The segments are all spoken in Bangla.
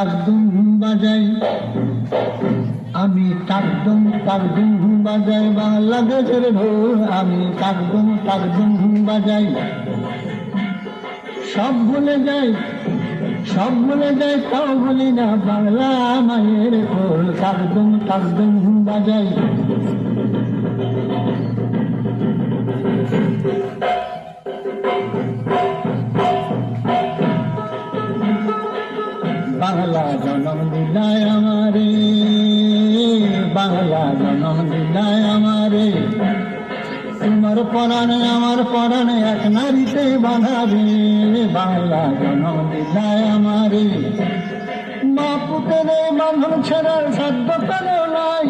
তাকদুম বাজাই আমি তাকদম তাকদম হুম বাজাই বাংলাদেশের ঢোল আমি তাকদম তাকদম হুম বাজাই সব ভুলে যাই, সব ভুলে যাই, তাও ভুলি না বাংলা মায়ের কোল তাকদম হুম বাজাই বাংলা জনম দিলায় আমারে, বাংলা জনম দিলায় আমারে। তোমার পরাণে, আমার পরাণে এক নারীতে বাঁধাবে, বাংলা জনম দিলায় আমারে। মা পুতের বাঁধন ছেড়ার সাধ্য কারও নাই।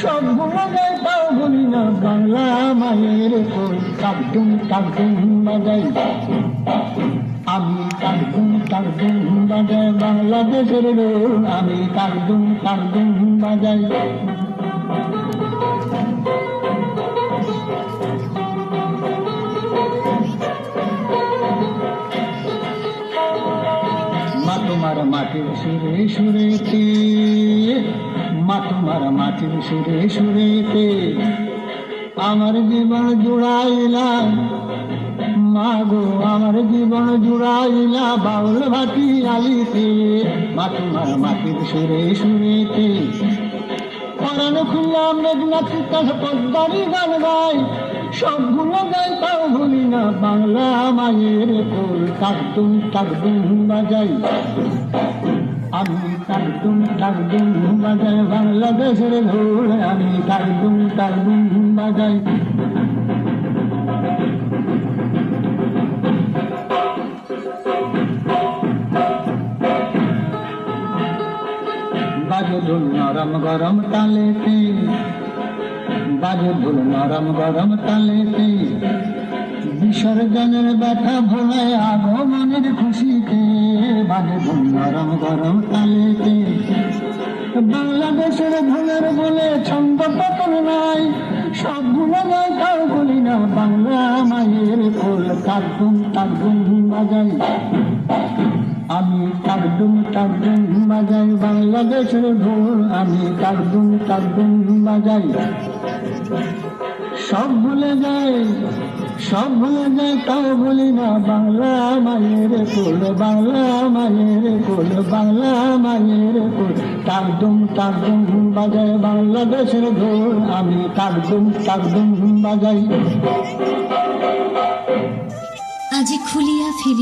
সব ভুলে যায় তাও বলি না, বাংলা মায়ের কোল কাকদুম কাকদুম বাজাই। আমি কাকদুম কাকদুম বাজাই বাংলাদেশের রোল, আমি কাকদুম কাকদুম বাজাই। মা তোমার মাটির সুরে সুরেতে মা তোমার মাটির সুরে সুরেতে আমার জীবন জুড়াইলাম। মা গো আমার জীবন জুড়াইলা বাউল ভাটি আলিতে মা তোমার মাটির সুরে সুরেতে পরানো খুললাম মেঘনাথ কাছে পদ্মারি গান গাই সবগুলো গাই তাও ভুলি না বাংলা মায়ের কোল। কাকদুম কাকদুম বাজাই আমি কাকদুম কাকদুম বাজাই বাংলাদেশের ঢোল। আমি কাকদুম কাকদুম বাজাই বাজে ধুল নরম গরম তালেতে বাজে ধুল নরম গরম তালেতে বিসর্জনের ব্যথা ভোলায় আগমনের খুশিতে বাজে ধুল নরম গরম তালেতে বাংলাদেশের ভুলের বলে ছন্দ পতন নাই। সবগুলো গাই তাও বলি না, বাংলা মায়ের ফুল কাকুম কাকুম বাজাই। আমি কাকদুম কাকদুম বাজাই, বাংলাদেশের ঢোল আমি কাকদুম কাকদুম বাজাই। সব ভুলে যায় সব ভুলে যায় তাও বলি না, বাংলা মায়ের কোল, বাংলা মায়ের কোল, বাংলা মায়ের কোল। কাকদুম কাকদুম বাজাই, বাংলাদেশের ঢোল আমি কাকদুম কাকদুম বাজাই। আজি খুলিয়া ফিরিব